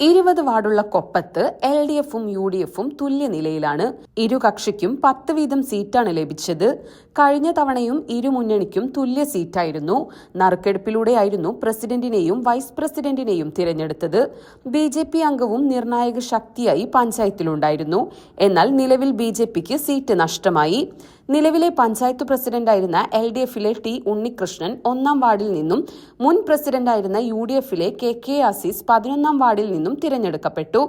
ഇരുപത് വാർഡുള്ള കൊപ്പത്ത് എൽ ഡി എഫും യു ഡി എഫും തുല്യ നിലയിലാണ്. ഇരു കക്ഷിക്കും പത്ത് വീതം സീറ്റാണ് ലഭിച്ചത്. കഴിഞ്ഞ തവണയും ഇരു മുന്നണിക്കും തുല്യ സീറ്റായിരുന്നു. നറുക്കെടുപ്പിലൂടെയായിരുന്നു പ്രസിഡന്റിനെയും വൈസ് പ്രസിഡന്റിനെയും തിരഞ്ഞെടുത്തത്. ബി ജെ പി അംഗവും നിർണായക ശക്തിയായി പഞ്ചായത്തിലുണ്ടായിരുന്നു. എന്നാൽ നിലവിൽ ബി ജെ പിക്ക് സീറ്റ് നഷ്ടമായി. നിലവിലെ പഞ്ചായത്ത് പ്രസിഡന്റായിരുന്ന എൽ ഡി എഫിലെ ടി ഉണ്ണികൃഷ്ണൻ ഒന്നാം വാർഡിൽ നിന്നും മുൻ പ്രസിഡന്റായിരുന്ന യു ഡി എഫിലെ കെ കെ ആസീസ് പതിനൊന്നാം വാർഡിൽ നിന്നും തിരഞ്ഞെടുക്കപ്പെട്ടു.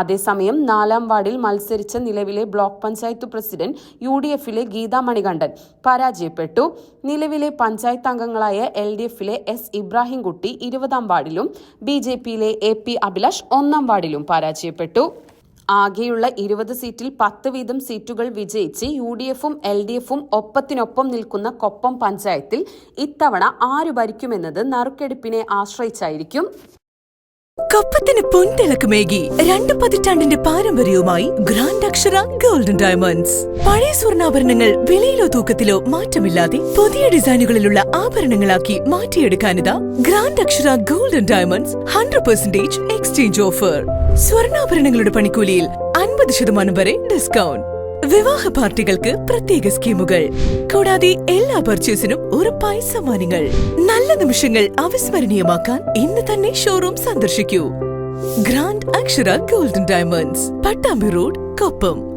അതേസമയം നാലാം വാർഡിൽ മത്സരിച്ച നിലവിലെ block panchayat president U D എഫിലെ ഗീതാ മണികണ്ഠൻ പരാജയപ്പെട്ടു. നിലവിലെ പഞ്ചായത്ത് അംഗങ്ങളായ എൽ ഡി എഫിലെ എസ് ഇബ്രാഹിംകുട്ടി ഇരുപതാം വാർഡിലും ബി ജെ പിയിലെ എ പി അഭിലാഷ് ഒന്നാം വാർഡിലും പരാജയപ്പെട്ടു. ആകെയുള്ള ഇരുപത് സീറ്റിൽ പത്ത് വീതം സീറ്റുകൾ വിജയിച്ച് യു ഡി എഫും എൽ ഡി എഫും ഒപ്പത്തിനൊപ്പം നിൽക്കുന്ന കൊപ്പം പഞ്ചായത്തിൽ ഇത്തവണ ആര് ഭരിക്കുമെന്നത് നറുക്കെടുപ്പിനെ ആശ്രയിച്ചായിരിക്കും. കപ്പത്തിന് പൊൻതിളക്കമേകി രണ്ട് പതിറ്റാണ്ടിന്റെ പാരമ്പര്യവുമായി ഗ്രാൻഡ് അക്ഷര ഗോൾഡൻ ഡയമണ്ട്സ് പഴയ സ്വർണാഭരണങ്ങൾ വിലയിലോ തൂക്കത്തിലോ മാറ്റമില്ലാതെ പുതിയ ഡിസൈനുകളിലുള്ള ആഭരണങ്ങളാക്കി മാറ്റിയെടുക്കാനിതാ grand Akshara golden diamonds hundred percentage exchange offer സ്വർണാഭരണങ്ങളുടെ പണിക്കൂലിയിൽ അൻപത് ശതമാനം വരെ ഡിസ്കൗണ്ട് വിവാഹ പാർട്ടികൾക്ക് പ്രത്യേക സ്കീമുകൾ. കൂടാതെ എല്ലാ പർച്ചേസിനും ഉറപ്പായ സമ്മാനങ്ങൾ നല്ല നിമിഷങ്ങൾ അവിസ്മരണീയമാക്കാൻ ഇന്ന് തന്നെ ഷോറൂം സന്ദർശിക്കൂ. Grand Akshara golden diamonds Pattambi road Koppam